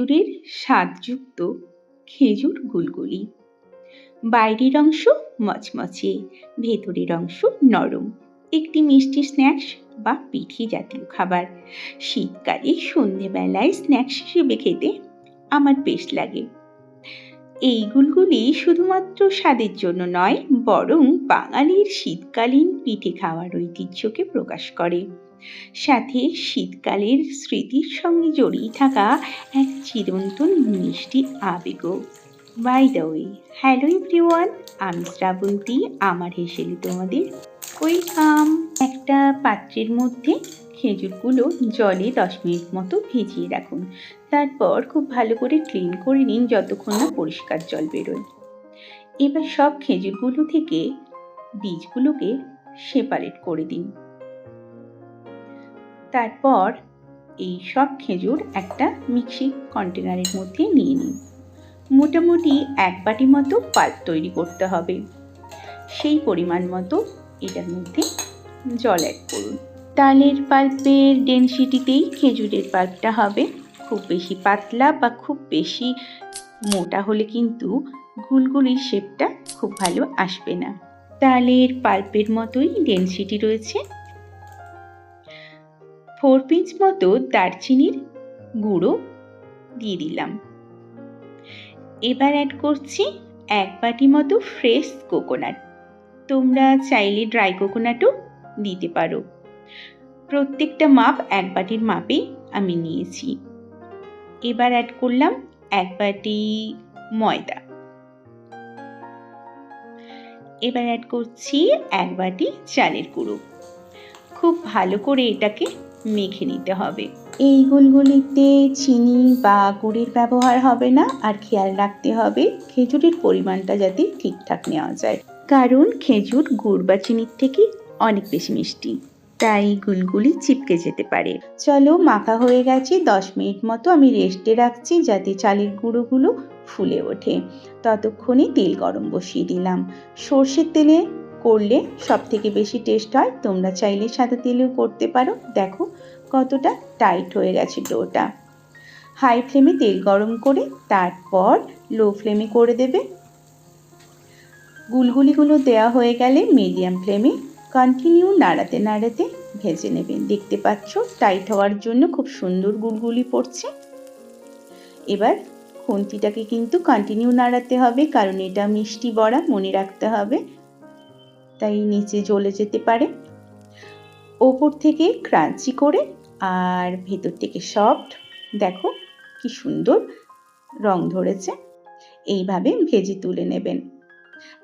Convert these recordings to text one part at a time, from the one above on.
খেজুরের স্বাদযুক্ত খেজুর গুলগুলি। বাইরের অংশ মচমচে, ভেতরের অংশ নরম। একটি মিষ্টি স্ন্যাক্স বা পিঠি জাতীয় খাবার। শীতকালে সন্ধেবেলায় স্ন্যাক্স হিসেবে খেতে আমার বেশ লাগে। এই গুলগুলি শুধুমাত্র স্বাদের জন্য নয়, বরং বাঙালির শীতকালীন পিঠে খাওয়ার ঐতিহ্যকে প্রকাশ করে। সাথে শীতকালের স্মৃতির সঙ্গে জড়িয়ে থাকা এক চিরন্তন মিষ্টি আবেগও। By the way hello everyone আমি শ্রাবন্তী, আমার হেসেলি তোমাদের। ওয়েলকাম একটা পাত্রের মধ্যে খেজুরগুলো জলে দশ মিনিট মতো ভিজিয়ে রাখুন। তারপর খুব ভালো করে ক্লিন করে নিন যতক্ষণ না পরিষ্কার জল বেরোয়। এবার সব খেজুরগুলো থেকে বীজগুলোকে সেপারেট করে দিন। তারপর এই সব খেজুর একটা মিক্সি কন্টেনারের মধ্যে নিয়ে নিন। মোটামুটি এক বাটি মতো পাল্প তৈরি করতে হবে। সেই পরিমাণ মতো এটার মধ্যে জল অ্যাড করুন। তালের পাল্পের ডেনসিটিতেই খেজুরের পাল্পটা হবে। খুব বেশি পাতলা বা খুব বেশি মোটা হলে কিন্তু গুলগুলির শেপটা খুব ভালো আসবে না। তালের পাল্পের মতোই ডেনসিটি রয়েছে। ফোর পিঞ্চ মতো দারচিনির গুঁড়ো দিয়ে দিলাম। এবার অ্যাড করছি এক বাটি মতো ফ্রেশ কোকোনাট তোমরা চাইলে ড্রাই কোকোনাটও দিতে পারো। প্রত্যেকটা মাপ এক বাটির মাপেই আমি নিয়েছি। এবার অ্যাড করলাম এক বাটি ময়দা। এবার অ্যাড করছি এক বাটি চালের গুঁড়ো। খুব ভালো করে এটাকে মেখে নিতে হবে। এই গুলগুলিতে চিনি বা গুড়ের ব্যবহার হবে না, আর খেয়াল রাখতে হবে খেজুরের পরিমাণটা যাতে ঠিকঠাক নেওয়া যায়। কারণ খেজুর, গুড় বা চিনির থেকে অনেক বেশি মিষ্টি। তাই গুলগুলি চিপকে যেতে পারে। চলো, মাখা হয়ে গেছে। দশ মিনিট মতো আমি রেস্টে রাখছি যাতে চালের গুঁড়োগুলো ফুলে ওঠে। ততক্ষণে তেল গরম বসিয়ে দিলাম। সর্ষের তেলে করলে সব থেকে বেশি টেস্ট হয়। তোমরা চাইলে সাদা তেলেও করতে পারো। দেখো কতটা টাইট হয়ে গেছে ডোটা হাই ফ্লেমে তেল গরম করে তারপর লো ফ্লেমে করে দেবে। গুলগুলিগুলো দেওয়া হয়ে গেলে মিডিয়াম ফ্লেমে কন্টিনিউ নাড়াতে নাড়াতে ভেজে নেবেন। দেখতে পাচ্ছ টাইট হওয়ার জন্য খুব সুন্দর গুলগুলি পড়ছে। এবার খুন্তিটাকে কিন্তু কন্টিনিউ নাড়াতে হবে, কারণ এটা মিষ্টি বড়া, মনে রাখতে হবে। তাই নিচে জ্বলে যেতে পারে। ওপর থেকে ক্রাঞ্চি করে আর ভেতর থেকে সফট দেখো কি সুন্দর রং ধরেছে। এইভাবে ভেজে তুলে নেবেন।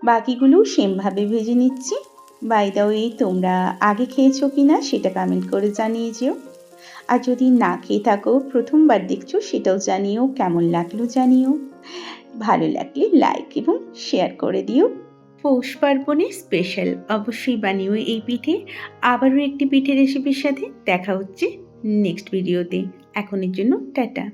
বাকিগুলো সেমভাবে ভেজে নিচ্ছি। বাই দা ওয়ে তোমরা আগে খেয়েছো কি না সেটা কমেন্ট করে জানিয়ে যেও। আর যদি না খেয়ে থাকো, প্রথমবার দেখছ, সেটাও জানিও, কেমন লাগল জানিও। ভালো লাগলে লাইক এবং শেয়ার করে দিও। পৌষ পার্বণে স্পেশাল অবশ্যই বানিও এই পিঠে। আবারও একটি পিঠে রেসিপির সাথে দেখা হচ্ছে নেক্সট ভিডিওতে এখনের জন্য টাটা।